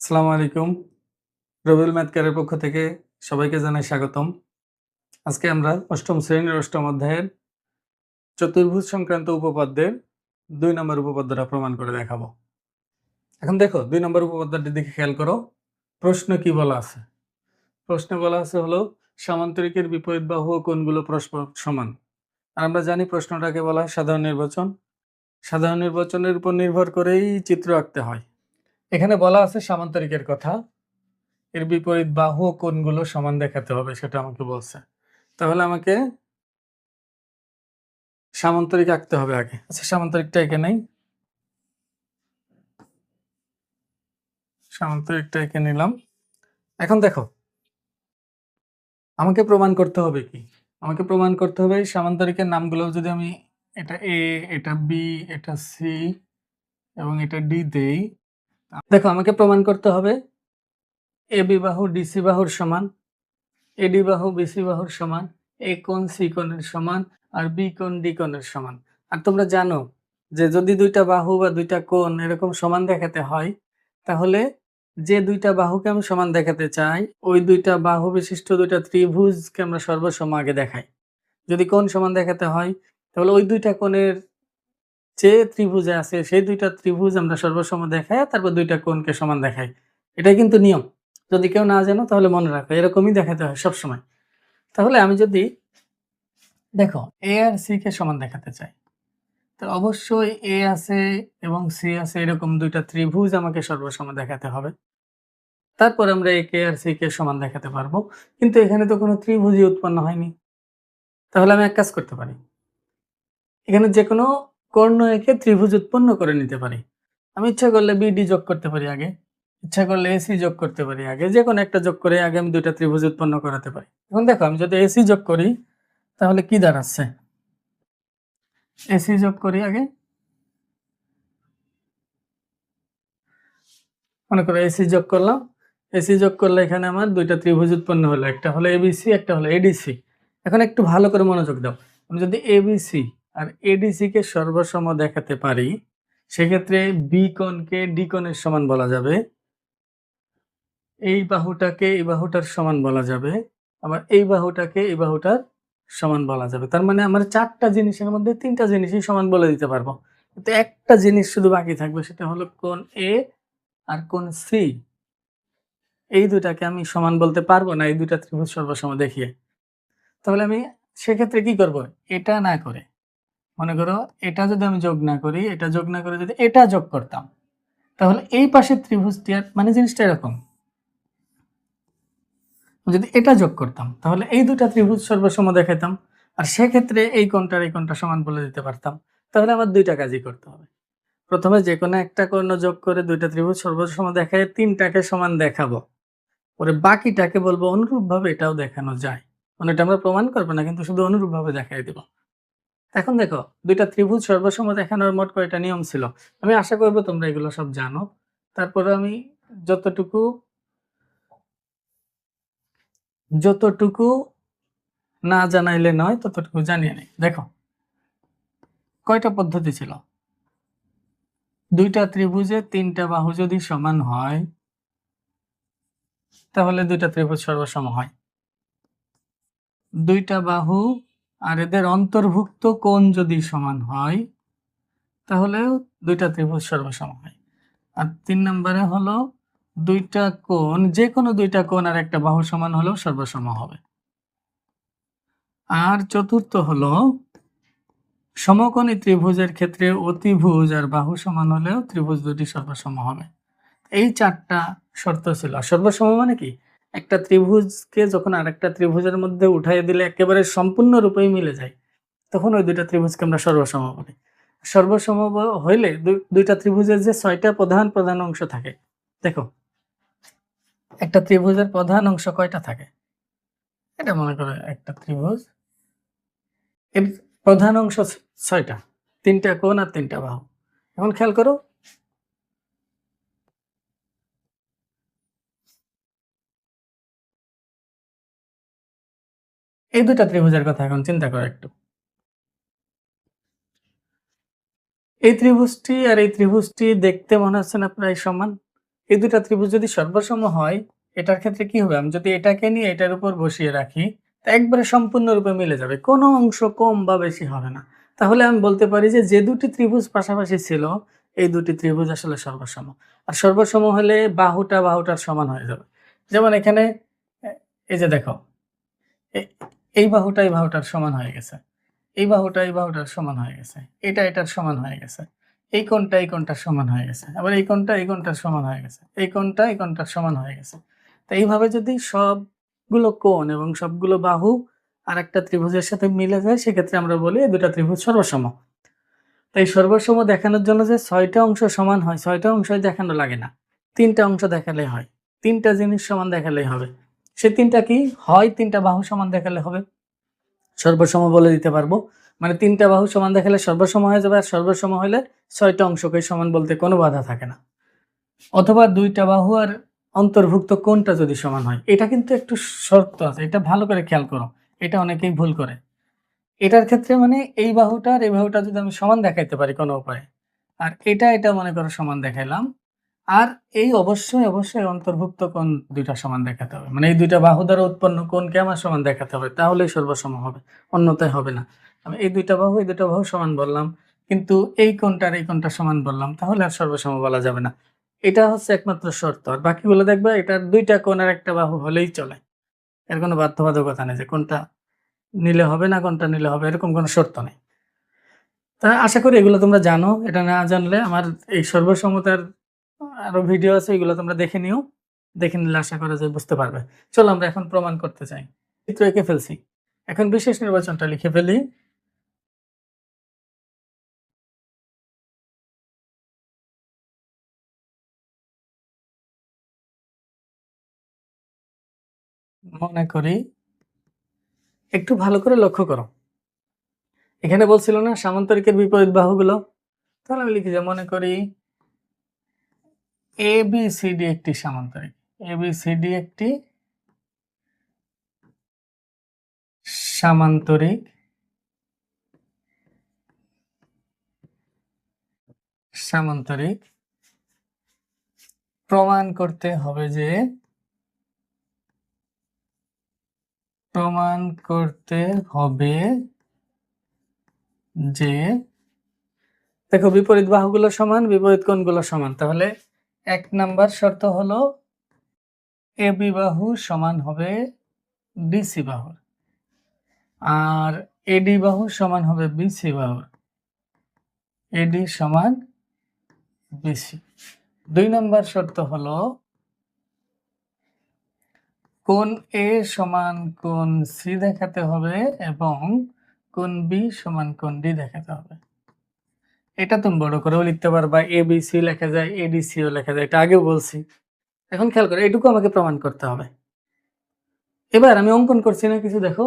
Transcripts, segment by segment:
আসসালামু আলাইকুম। রবিউল ম্যাথকারের পক্ষ থেকে সবাইকে জানাই স্বাগতম। আজকে আমরা অষ্টম শ্রেণির অষ্টম অধ্যায়ের চতুর্ভুজ সংক্রান্ত উপপাদ্যের দুই নম্বর উপপাদ্যটা প্রমাণ করে দেখাবো। এখন দেখো, দুই নম্বর উপপাদ্যটি দিকে খেয়াল করো। প্রশ্ন কি বলা আছে? প্রশ্নে বলা আছে হলো, সামান্তরিকের বিপরীত বাহু ও কোণগুলো পরস্পর সমান। আর আমরা জানি প্রশ্নটাকে বলা হয় সাধারণ নির্বাচন। সাধারণ নির্বাচনের উপর নির্ভর করেই চিত্র আঁকতে হয়। এখানে বলা আছে সামান্তরিকের কথা। এর বিপরীত বাহু ও কোণগুলো সমান দেখাতে হবে, সেটা আমাকে বলছে। তাহলে আমাকে সামান্তরিক আঁকতে হবে আগে। আচ্ছা সামান্তরিকটা এঁকে নেই। সামান্তরিকটা এঁকে নিলাম। এখন দেখো, আমাকে প্রমাণ করতে হবে কি? আমাকে প্রমাণ করতে হবে সামান্তরিকের নামগুলো যদি আমি এটা এ, এটা বি, এটা সি এবং এটা ডি দেই দেখো, আমাকে প্রমাণ করতে হবে। এ বি বাহু ডিসি বাহুর সমান এডি বাহু বিসি বাহুর সমান, এ কোণ সি কোণের সমান, আর বি কোণ ডি কোণের সমান। আর তোমরা জানো যে যদি দুইটা বাহু বা দুইটা কোণ এরকম সমান দেখাতে হয়, তাহলে যে দুইটা বাহুকে আমি সমান দেখাতে চাই, ওই দুইটা বাহু বিশিষ্ট দুইটা ত্রিভুজকে আমরা সর্বসম আগে দেখাই। যদি কোণ সমান দেখাতে হয়, তাহলে ওই দুইটা কোণের যে ত্রিভুজে আছে, সেই দুইটা ত্রিভুজ আমরা সর্বসম দেখাই তারপর দুইটা কোণকে সমান দেখাই এটাই কিন্তু নিয়ম। যদি কেউ না জানো, তাহলে মনে রাখো, এরকমই দেখাতে হয় সবসময়। তাহলে আমি যদি দেখো এ আর সি কে সমান দেখাতে চাই, তো অবশ্যই এ আছে এবং সি আছে, এরকম দুইটা ত্রিভুজ আমাকে সর্বসম দেখাতে হবে। তারপর আমরা এ কে আর সি কে সমান দেখাতে পারব, কিন্তু এখানে তো কোনো ত্রিভুজই উৎপন্ন হয়নি। তাহলে আমি এক কাজ করতে পারি। এখানে যে কোনো কর্ণ একে ত্রিভুজ উৎপন্ন করে নিতে পারি। আমি ইচ্ছা করলে বিডি যোগ করতে পারি আগে। ইচ্ছা করলে এসি যোগ করতে পারি আগে। যে কোনো একটা যোগ করে আগে আমি দুইটা ত্রিভুজ উৎপন্ন করাতে পারি। এখন দেখো, আমি যদি এসি যোগ করি, তাহলে কি দাঁড়াচ্ছে? এসি যোগ করি আগে। মনে করো এসি যোগ করলাম। এসি যোগ করলে এখানে আমার দুইটা ত্রিভুজ উৎপন্ন হলো। একটা হলো এবিসি একটা হলো এডিসি এখন একটু ভালো করে মনোযোগ দাও। আমি যদি এবিসি আর এডিসি কে সর্বসম দেখাতে পারি, সেক্ষেত্রে বি কোণকে ডি কোণের সমান বলা যাবে। এই বাহুটাকে এই বাহুটার সমান বলা যাবে, আবার এই বাহুটাকে এই বাহুটার সমান বলা যাবে। তার মানে আমার চারটা জিনিসের মধ্যে তিনটা জিনিসই সমান বলে দিতে পারব। কিন্তু একটা জিনিস শুধু বাকি থাকবে, সেটা হলো কোন এ আর কোন সি এই দুটাকে আমি সমান বলতে পারব না, এই দুটা ত্রিভুজ সর্বসম দেখিয়ে। তাহলে আমি সেক্ষেত্রে কি করব? এটা না করে মনে করো, এটা যদি আমি যোগ না করি, এটা যোগ না করে যদি এটা যোগ করতাম, তাহলে এই পাশের ত্রিভুজটি আর মানে জিনিসটা এরকম। যদি এটা যোগ করতাম, তাহলে এই দুটা ত্রিভুজ সর্বসম দেখাতাম, আর সেক্ষেত্রে এই কোণটার এই কোণটা সমান বলে দিতে পারতাম, তাহলে আমার দুইটা কাজই করতে হবে। প্রথমে যে কোনো একটা কর্ণ যোগ করে দুইটা ত্রিভুজ সর্বসম দেখায়, তিনটাকে সমান দেখাবো। পরে বাকিটাকে বলব অনুরূপভাবে এটাও দেখানো যায়। মানে এটা আমরা প্রমাণ করব না, কিন্তু শুধু অনুরূপভাবে দেখাই দিব। এখন দেখো, দুইটা ত্রিভুজ সর্বসম দেখানোর মোট কয়টা নিয়ম ছিল? আমি আশা করব তোমরা এগুলো সব জানো। তারপরে আমি যতটুকু যতটুকু না জানাইলে নয়, ততটুকু জানিয়ে নেই। দেখো, কয়টা পদ্ধতি ছিল? দুইটা ত্রিভুজে তিনটা বাহু যদি সমান হয়, তাহলে দুইটা ত্রিভুজ সর্বসম হয়। দুইটা বাহু আর এদের অন্তর্ভুক্ত কোণ যদি সমান হয়, তাহলেও দুইটা ত্রিভুজ সর্বসম হয়। আর তিন নম্বরে হলো দুইটা কোণ যে কোনো দুইটা কোণ আর একটা বাহু সমান হলেও সর্বসম হবে। আর চতুর্থ হলো সমকোণী ত্রিভুজের ক্ষেত্রে অতিভুজ আর বাহু সমান হলেও ত্রিভুজ দুটি সর্বসম হবে। এই চারটা শর্ত ছিল। সর্বসম মানে কি? একটা ত্রিভুজকে যখন আরেকটা ত্রিভুজের মধ্যে উঠাই দিলে একেবারে সম্পূর্ণরূপেই মিলে যায়, তখন ওই দুইটা ত্রিভুজকে আমরা সর্বসম বলি। সর্বসম হইলে দুই- দুইটা ত্রিভুজের যে ছয়টা প্রধান প্রধান অংশ থাকে, দেখো, একটা ত্রিভুজের প্রধান অংশ কয়টা থাকে? এটা মনে করো একটা ত্রিভুজ, এর প্রধান অংশ ছয়টা, তিনটা কোণ আর তিনটা বাহু। এখন খেয়াল করো এই দুটা ত্রিভুজের কথা এখন চিন্তা করো একটু। এই ত্রিভুজটি আর এই ত্রিভুজটি দেখতে মনে হচ্ছে না প্রায় সমান। এই দুটা ত্রিভুজ যদি সর্বসম হয়, এটার ক্ষেত্রে কি হবে? আমি যদি এটাকে নিয়ে এটার উপর বসিয়ে রাখি, তা একবারে সম্পূর্ণরূপে মিলে যাবে। কোনো অংশ কম বা বেশি হবে না। তাহলে আমি বলতে পারি যে যে দুটি ত্রিভুজ পাশাপাশি ছিল, এই দুটি ত্রিভুজ আসলে সর্বসম। আর সর্বসম হলে বাহুটা বাহুটার সমান হয়ে যাবে। যেমন এখানে এই যে দেখো এই বাহুটা এই বাহুটার সমান হয়ে গেছে। এই বাহুটা এই বাহুটার সমান হয়ে গেছে। এটা এটার সমান হয়ে গেছে। এই কোণটা এই কোণটার সমান হয়ে গেছে। আবার এই কোণটা এই কোণটার সমান হয়ে গেছে। এই কোণটা এই কোণটার সমান হয়ে গেছে। তো এইভাবে যদি সবগুলো কোণ এবং সবগুলো বাহু আর একটা ত্রিভুজের সাথে মিলে যায়, সেক্ষেত্রে আমরা বলি দুটা ত্রিভুজ সর্বসম। তাই সর্বসম দেখানোর জন্য যে ছয়টা অংশ সমান হয়, ছয়টা অংশই দেখানো লাগে না। তিনটা অংশ দেখালে হয়। তিনটা জিনিস সমান দেখালেই হবে। সে তিনটা কি? হয় তিনটা বাহু সমান দেখালে হবে। সর্বসম বলে দিতে পারব। মানে তিনটা বাহু সমান দেখালে সর্বসম হয়ে যাবে, আর সর্বসম হলে ছয়টা অংশকে সমান বলতে কোনো বাধা থাকে না। অথবা দুইটা বাহু আর অন্তর্ভুক্ত কোনটা যদি সমান হয়, এটা কিন্তু একটু শর্ত আছে, এটা ভালো করে খেয়াল করো, এটা অনেকেই ভুল করে। এটার ক্ষেত্রে মানে এই বাহুটা আর এই বাহুটা যদি আমি সমান দেখাইতে পারি কোনো উপায়ে, আর এটা এটা মনে করো সমান দেখাইলাম আর এই অবশ্যই অবশ্যই অন্তর্ভুক্ত কোন দুইটা সমান দেখাতে হবে। মানে এই দুইটা বাহু দ্বারা উৎপন্ন কোনকে আমার সমান দেখাতে হবে, তাহলেই সর্বসম হবে, অন্যতায় হবে না। আমি এই দুইটা বাহু, এই দুইটা বাহু সমান বললাম, কিন্তু এই কোনটা আর এই কোনটা সমান বললাম, তাহলে আর সর্বসম বলা যাবে না। এটা হচ্ছে একমাত্র শর্ত, আর বাকিগুলো দেখবে এটার দুইটা কোন আর একটা বাহু হলেই চলে। এর কোনো বাধ্যবাধকতা নেই যে কোনটা নিলে হবে না, কোনটা নিলে হবে, এরকম কোনো শর্ত নেই। তা আশা করি এগুলো তোমরা জানো, এটা না জানলে আমার এই সর্বসমতার আরও ভিডিও আছে, এগুলো তোমরা দেখে নিও। দেখে নিলে আশা করা যায় বুঝতে পারবে। চলো আমরা এখন প্রমাণ করতে চাই। চিত্র এঁকে ফেলছি। এখন বিশেষ নির্বাচনটা লিখে ফেলি। মনে করি, একটু ভালো করে লক্ষ্য করো। এখানে বলছিল না, সামান্তরিকের বিপরীত বাহুগুলো? তাহলে আমি লিখি যে মনে করি এ বি সি ডি একটি সামান্তরিক। এ বি সি একটি সামান্তরিক। সামান্তরিক। প্রমাণ করতে হবে যে প্রমাণ করতে হবে যে দেখো বিপরীত বাহুগুলো সমান, বিপরীত কোণগুলো সমান। তাহলে এক নাম্বার শর্ত হলো এ বি বাহু সমান হবে ডিসি বাহুর। আর এডি বাহু সমান হবে বিসি বাহুর। এডি সমান বিসি। দুই নাম্বার শর্ত হলো কোণ এ সমান কোণ সি দেখাতে হবে এবং কোণ বি সমান কোণ ডি দেখাতে হবে। এটা তুমি বড় করেও লিখতে পারবা সি লেখা যায় এডিসিও লেখা যায়, এটা আগেও বলছি। এখন খেয়াল করো এটুকু আমাকে প্রমাণ করতে হবে। এবার আমি অঙ্কন করছি না, কিছু দেখো।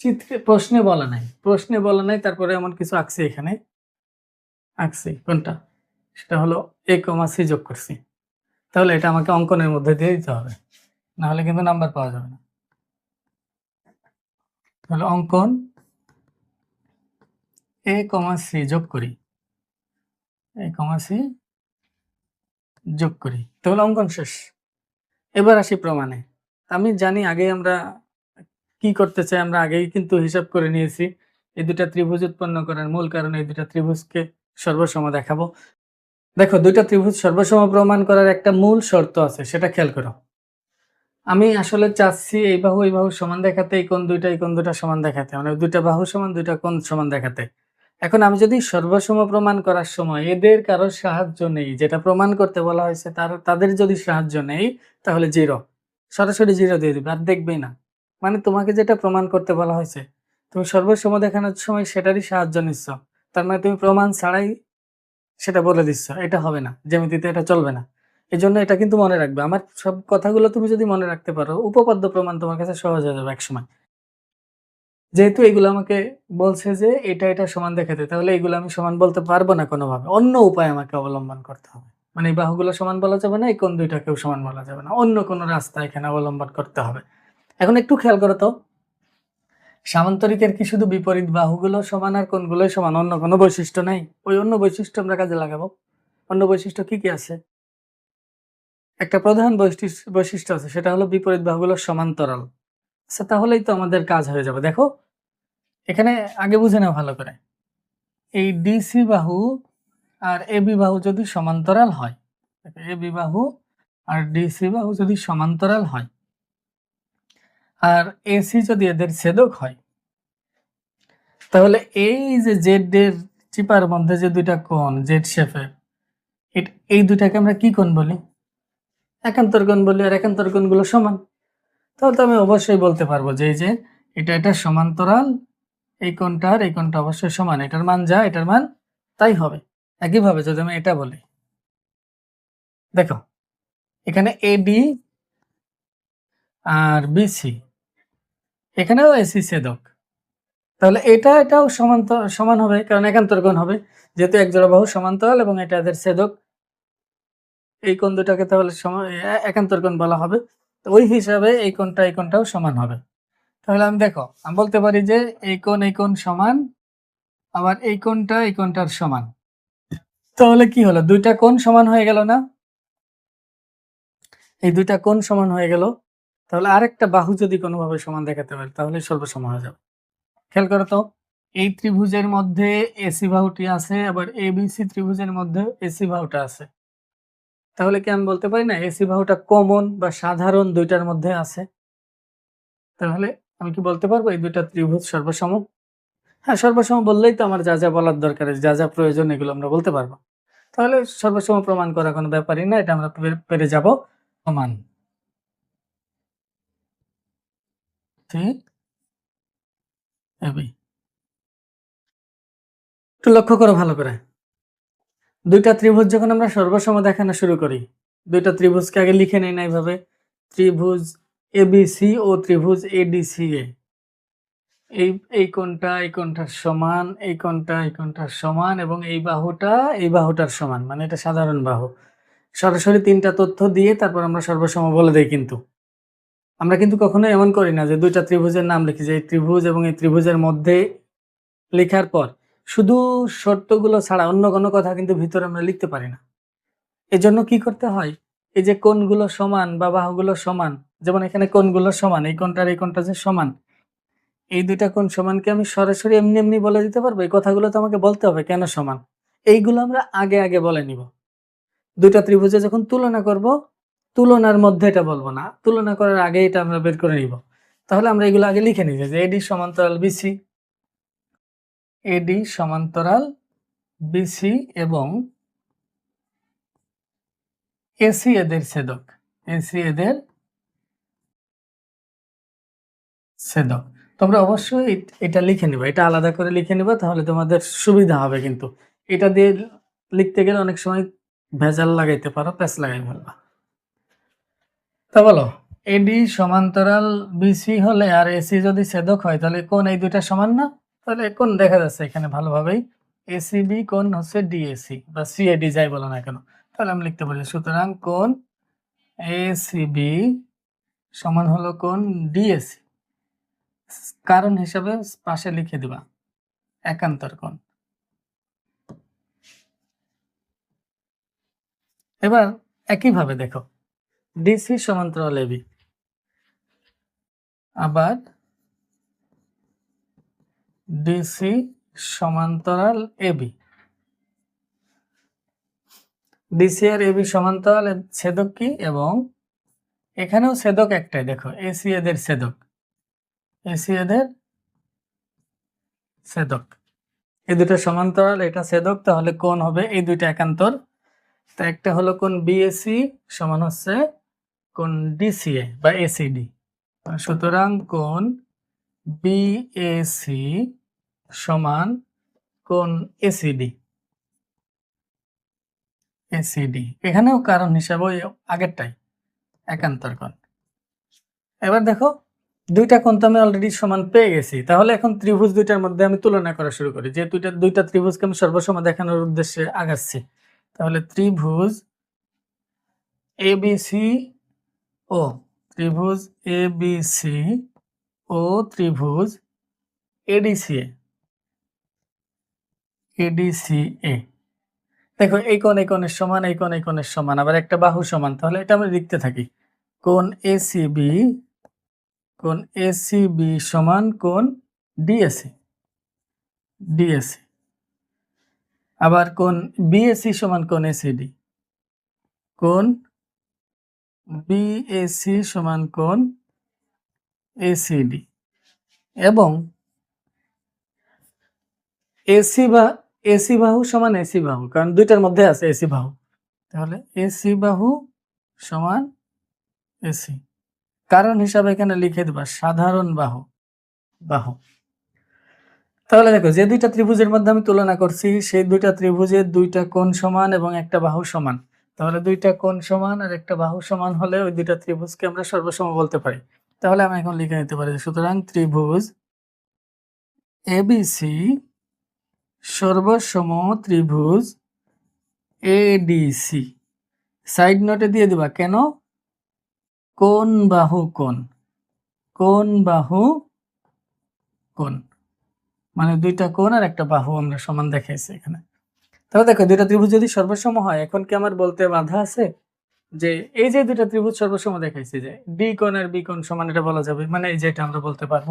চিত্রে প্রশ্নে বলা নাই, প্রশ্নে বলা নাই, তারপরে এমন কিছু আঁকছি এখানে। আঁকছি, কোনটা? সেটা হলো এ কমা সি যোগ করছি। তাহলে এটা আমাকে অঙ্কনের মধ্যে দিয়ে দিতে হবে না হলে কিন্তু নাম্বার পাওয়া যাবে না। তাহলে অঙ্কন এ কমা সি যোগ করি। এ কমা সি যোগ করি। তাহলে অঙ্কন শেষ। এবার আসি প্রমাণে। আমি জানি আগে আমরা কি করতে চাই, আমরা আগেই কিন্তু হিসাব করে নিয়েছি। এই দুটা ত্রিভুজ উৎপন্ন করার মূল কারণ এই দুটা ত্রিভুজকে সর্বসম দেখাবো। দেখো, দুইটা ত্রিভুজ সর্বসম প্রমাণ করার একটা মূল শর্ত আছে, সেটা খেয়াল করো। আমি আসলে চাচ্ছি এই বাহু এই বাহু সমান দেখাতে, এই কোন দুইটা, এই কোন দুটা সমান দেখাতে। মানে দুইটা বাহু সমান, দুইটা কোন সমান দেখাতে। এখন আমি যদি সর্বসম প্রমাণ করার সময় এদের কারোর সাহায্য নেই, যেটা প্রমাণ করতে বলা হয়েছে, তার, তাদের যদি সাহায্য নেই, তাহলে জিরো। সরাসরি জিরো দিয়ে দেবে, আর দেখবেই না। মানে তোমাকে যেটা প্রমাণ করতে বলা হয়েছে, তুমি সর্বসম দেখানোর সময় সেটারই সাহায্য নিচ্ছ। তার মানে তুমি প্রমাণ ছাড়াই সেটা বলে দিচ্ছ, এটা হবে না, জ্যামিতিতে এটা চলবে না। এই জন্য এটা কিন্তু মনে রাখবে। আমার সব কথাগুলো তুমি যদি মনে রাখতে পারো, উপপাদ্য প্রমাণ তোমার কাছে সহজ হয়ে যাবে একসময়। যেহেতু এগুলো আমাকে বলছে যে এটা এটা সমান দেখাতে, তাহলে এগুলো আমি সমান বলতে পারব না কোনোভাবে। অন্য উপায় আমাকে অবলম্বন করতে হবে। মানে এই বাহুগুলো সমান বলা যাবে না, এই কোন দুইটাকেও সমান বলা যাবে না। অন্য কোনো রাস্তা এখানে অবলম্বন করতে হবে। এখন একটু খেয়াল করো তো। সামান্তরিকের কি শুধু বিপরীত বাহুগুলো সমান আর কোনগুলোই সমান? অন্য কোনো বৈশিষ্ট্য নাই? ওই অন্য বৈশিষ্ট্য আমরা কাজে লাগাবো। অন্য বৈশিষ্ট্য কি কি আছে? একটা প্রধান বৈশিষ্ট্য বৈশিষ্ট্য আছে, সেটা হলো বিপরীত বাহুগুলো সমান্তরাল। আচ্ছা তাহলেই তো আমাদের কাজ হয়ে যাবে। দেখো, এখানে আগে বুঝে নাও ভালো করে। এই ডিসি বাহু আর এবি বাহু যদি সমান্তরাল হয় এবি বাহু আর ডিসি বাহু যদি সমান্তরাল হয়, আর এসি যদি এদের ছেদক হয়, তাহলে এই যে জেড এর চিপার মধ্যে যে দুইটা কোণ জেড শেপের এই দুইটাকে আমরা কি কোণ বলি? একান্তর কোণ বলি, আর একান্তর কোণগুলো সমান। তাহলে তো আমি অবশ্যই বলতে পারব যে এই যে এটা এটা সমান্তরাল, এই কোণটা আর এই কোণটা অবশ্যই সমান। এটার মান যা, এটার মান তাই হবে। একইভাবে যদি আমি এটা বলি। দেখো, এখানে এডি আর বিসি এখানেও এসি ছেদক তাহলে এটা, এটাও সমান্ত সমান হবে, কারণ একান্তর কোণ হবে। যেহেতু এক জোড়া বাহু সমান্তরাল এবং এটা এদের ছেদক এই কোন দুটাকে তাহলে সমান একান্তর কোণ বলা হবে। তো ওই হিসাবে এই কোণটা, এই কোণটাও সমান হবে। তাহলে আমি দেখো, আমি বলতে পারি যে এই কোণ এই কোণ সমান, আবার এই কোণটা, এই কোণটার সমান। তাহলে কি হলো? দুইটা কোণ সমান হয়ে গেল না? এই দুইটা কোণ সমান হয়ে গেল। তাহলে আরেকটা বাহু যদি কোনোভাবে সমান দেখাতে পারে, তাহলে সর্বসমান হয়ে যাবে। খেয়াল করো তো, এই ত্রিভুজের মধ্যে এসি বাহুটি আছে, আবার এবিসি ত্রিভুজের মধ্যে এসি বাহুটা আছে। তাহলে কি আমি বলতে পারি না? এসি বাহুটা কমন বা সাধারণ দুইটার মধ্যে আছে। তাহলে আমি কি বলতে পারব? এই দুইটা ত্রিভুজ সর্বসম? হ্যাঁ সর্বসম বললেই তো আমার যা যা বলার দরকার যা যা প্রয়োজন এগুলো আমরা বলতে পারব। তাহলে সর্বসম প্রমাণ করা কোনো ব্যাপারই না, এটা আমরা পেরে যাব সমান একটু লক্ষ্য করো ভালো করে। দুইটা ত্রিভুজ যখন আমরা সর্বসম দেখানো শুরু করি, দুইটা ত্রিভুজকে আগে লিখে নেই না এইভাবে ত্রিভুজ এবিসি ও ত্রিভুজ এডিসি এ। এই এই কোণটা, এই কোণটার সমান, এই কোনটা এই কোণটার সমান এবং এই বাহুটা, এই বাহুটার সমান মানে এটা সাধারণ বাহু। সরাসরি তিনটা তথ্য দিয়ে তারপর আমরা সর্বসম বলে দেই কিন্তু। আমরা কিন্তু কখনো এমন করি না যে দুইটা ত্রিভুজের নাম লিখি যে এই ত্রিভুজ এবং এই ত্রিভুজের মধ্যে লেখার পর শুধু শর্তগুলো ছাড়া অন্য কোনো কথা কিন্তু ভিতরে আমরা লিখতে পারি না। এজন্য কি করতে হয়? এই যে কোনগুলো সমান বা বাহুগুলো সমান, যেমন এখানে কোনগুলো সমান, এই কোনটার এই কোনটা যে সমান, এই দুইটা কোন সমানকে আমি সরাসরি এমনি এমনি বলে দিতে পারব? এই কথাগুলো তো আমাকে বলতে হবে, কেন সমান? এইগুলো আমরা আগে আগে বলে নিব। দুইটা ত্রিভুজে যখন তুলনা করব, তুলনার মধ্যে এটা বলব না, তুলনা করার আগে এটা আমরা বের করে নিব। তাহলে আমরা এগুলো আগে লিখে নিব যে এডি সমান্তরাল বিসি এডি সমান্তরাল, বিসি এবং এসি এদের ছেদক। এসি এদের ছেদক। তোমরা অবশ্যই এটা লিখে নিবা। এটা আলাদা করে লিখে নিবা, তাহলে তোমাদের সুবিধা হবে কিন্তু। এটা দিয়ে লিখতে গেলে অনেক সময় ভেজাল লাগাইতে পারো, প্যাচ লাগাই ফেলবা। তা বলো, এডি সমান্তরাল, বিসি হলে আর এসি যদি ছেদক হয়, তাহলে কোন এই দুইটা সমান না? তাহলে কোন দেখা যাচ্ছে এখানে ভালোভাবেই? এসিবি কোন হচ্ছে ডিএসি বা সিএডি যাই বলো না কেন। তাহলে আমি লিখতে পারি, সুতরাং কোন এসিবি সমান হলো কোন ডিএসি কারণ হিসাবে পাশে লিখে দিবা, একান্তর কোন। এবার একইভাবে দেখো ডিসি সমান্তরাল এবি আবার ডিসি সমান্তরাল এবি ডিসি আর এবি সমান্তরাল ছেদক কি? এবং এখানেও ছেদক একটাই, দেখো এসি এদের ছেদক। এসি এদের ছেদক। এই দুটো সমান্তরাল, এটা ছেদক, তাহলে কোন হবে এই দুইটা একান্তর। তা একটা হলো কোন বিএসি সমান হচ্ছে কোন ডিসিএ বা এসিডি সুতরাং কোন বিএসি সমান কোন এসিডি এসিডি এখানেও কারণ হিসাবে ওই আগেরটাই একান্তর কোণ এবার দেখো, দুইটা কোণ তো আমি অলরেডি সমান পেয়ে গেছি। তাহলে এখন ত্রিভুজ দুইটার মধ্যে আমি তুলনা করা শুরু করি। যে দুইটা দুইটা ত্রিভুজকে আমি সর্বসময় দেখানোর উদ্দেশ্যে আগাচ্ছি। তাহলে ত্রিভুজ এবিসি ও, ত্রিভুজ এবিসি ও ত্রিভুজ এডিসিএ এডিসিএ দেখো, এই কোণ, এই কোণের সমান, এই কোণ, এই কোণের সমান, আবার একটা বাহু সমান, তাহলে এটা আমরা লিখতে থাকি। কোণ এসিবি কোণ এসিবি সমান কোণ ডিএসি ডিএসি আবার কোণ বিএসি সমান কোণ এসিডি কোণ বিএসি সমান কোণ এসিডি এবং এসি বা এসি বাহু সমান এসি বাহু, কারণ দুইটার মধ্যে আছে এসি বাহু। তাহলে এসি বাহু সমান এসি। কারণ হিসাবে এখানে লিখে দেবা, সাধারণ বাহু বাহু। তাহলে দেখো, যে দুইটা ত্রিভুজের মধ্যে আমি তুলনা করছি, সেই দুইটা ত্রিভুজের দুইটা কোণ সমান এবং একটা বাহু সমান। তাহলে দুইটা কোণ সমান আর একটা বাহু সমান হলে ওই দুইটা ত্রিভুজকে আমরা সর্বসম বলতে পারি। তাহলে আমি এখন লিখে নিতে পারি সুতরাং ত্রিভুজ এবিসি সর্বসম ত্রিভুজ এডিসি সাইড নোটে দিয়ে দিবা, কেন? কোন বাহু কোন? কোন বাহু কোন? মানে দুইটা কোণ আর একটা বাহু আমরা সমান দেখাইছি এখানে। তাহলে দেখো, দুইটা ত্রিভুজ যদি সর্বসম হয়, এখন কি আমার বলতে বাধা আছে? যে এই যে দুইটা ত্রিভুজ সর্বসম দেখাইছি যে ডি কোণ আর বি কোণ সমান, এটা বলা যাবে। মানে এই যে এটা আমরা বলতে পারব।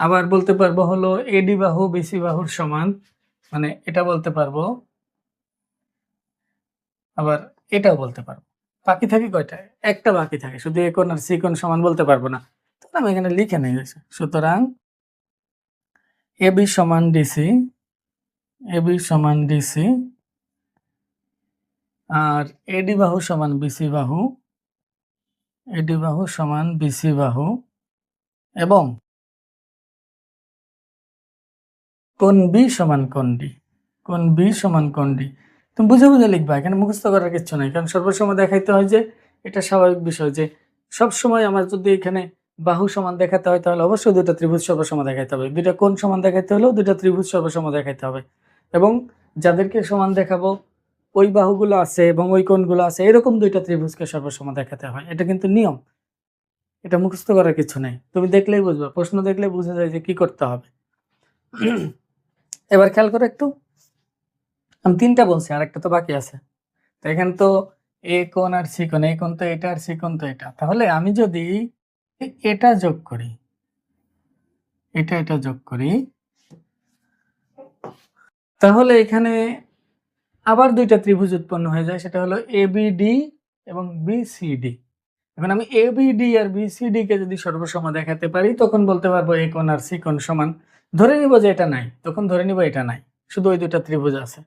আবার বলতে পারব হলো এডি বাহু বিসি বাহুর সমান। মানে এটা বলতে পারব। আবার এটাও বলতে পারব। বাকি থাকে কয়টা? একটা বাকি থাকে। শুধু এ কোণ আর সি কোণ সমান বলতে পারব না। তাহলে আমি এখানে লিখে নেই। সুতরাং এবি সমান ডিসি এবি সমান ডিসি আর এডি বাহু সমান বিসি বাহু এডি বাহু সমান বিসি বাহু, এবং কোন বি সমান কোন ডি কোন বি সমান কোন ডি তুমি বুঝে বুঝে লিখবা, এখানে মুখস্থ করার কিছু নাই, কারণ সর্বসময় দেখাইতে হয় যে এটা স্বাভাবিক বিষয় যে সব সময় আমার যদি এখানে বাহু সমান দেখাতে হয়, তাহলে অবশ্যই দুটো ত্রিভুজ সর্বসম দেখাইতে হবে। দুইটা কোন সমান দেখাইতে হলেও দুটো ত্রিভুজ সর্বসম দেখাইতে হবে। এবং যাদেরকে সমান দেখাবো, ওই বাহুগুলো আছে এবং ওই কোণগুলো আছে, এরকম দুইটা ত্রিভুজকে সর্বসম দেখাতে হয়। এটা কিন্তু নিয়ম। এটা মুখস্থ করার কিছু নেই। তুমি দেখলেই বুঝবে, প্রশ্ন দেখলে বুঝে যায় যে কি করতে হবে। এবার খেয়াল করো একটু। আমি তিনটা বলছি আর একটা তো বাকি আছে। তো এখানে তো এ কোণ আর সি কোণ, এ কোণ তো এটা আর সি কোণ তো এটা। তাহলে আমি যদি এটা যোগ করি, এটা এটা যোগ করি, তাহলে এখানে আবার দুইটা ত্রিভুজ উৎপন্ন হয়ে যায়। সেটা হলো এ ডি এবং বিসিডি এখন আমি এ ডি আর বিসিডি কে যদি সর্বসম দেখাতে পারি, তখন বলতে পারব এ কোণ আর সি কোণ সমান। ধরে নিব যে এটা নাই, তখন ধরে নিব এটা নাই, শুধু ওই দুইটা ত্রিভুজ আছে।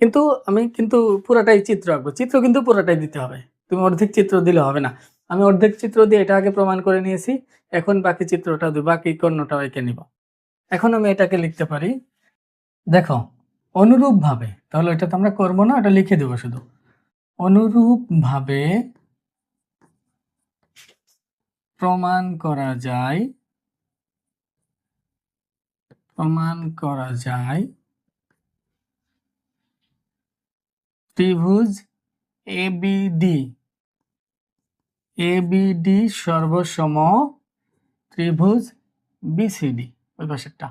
কিন্তু আমি কিন্তু পুরাটাই চিত্র আঁকবো, চিত্র কিন্তু পুরাটাই দিতে হবে। তুমি অর্ধেক চিত্র দিলে হবে না। আমি অর্ধেক চিত্র দিয়ে এটা আগে প্রমাণ করে নিয়েছি, এখন বাকি চিত্রটা দিই বাকি কর্ণটা এঁকে নিব। এখন আমি এটাকে লিখতে পারি, দেখো অনুরূপ ভাবে তাহলে এটা তো আমরা করব না, এটা লিখে দেবো শুধু। অনুরূপ ভাবে প্রমাণ করা যায় প্রমাণ করা যায়। ত্রিভুজ এবিডি এবিডি সর্বসম ত্রিভুজ বিসিডি ওই পাশেরটা।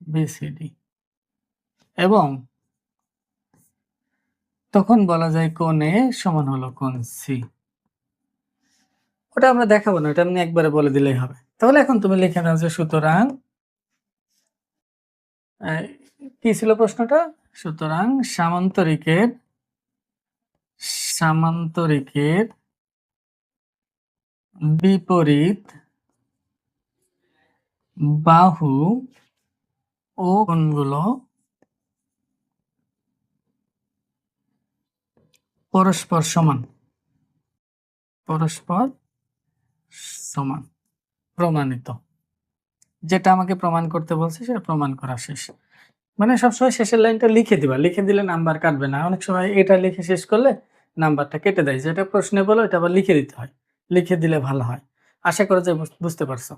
বিসিডি এবং তখন বলা যায় কোন এ সমান হলো কোন সি ওটা আমরা দেখাবো না, ওটা আমি একবারে বলে দিলেই হবে। তাহলে এখন তুমি লিখে দাও যে সুতরাং কি ছিল প্রশ্নটা? সুতরাং সামান্তরিকের সামান্তরিকের বিপরীত বাহু ও কোণগুলো পরস্পর সমান। পরস্পর সমান, প্রমাণিত। যেটা আমাকে প্রমাণ করতে বলছে, সেটা প্রমাণ করা শেষ। মানে সবসময় শেষের লাইনটা লিখে দিবা। লিখে দিলে নাম্বার কাটবে না। অনেক সময় এটা লিখে শেষ করলে নাম্বারটা কেটে দেয়। যেটা প্রশ্নে বলো, এটা আবার লিখে দিতে হয়। লিখে দিলে ভালো হয়। আশা করা যায় বুঝতে পারছ?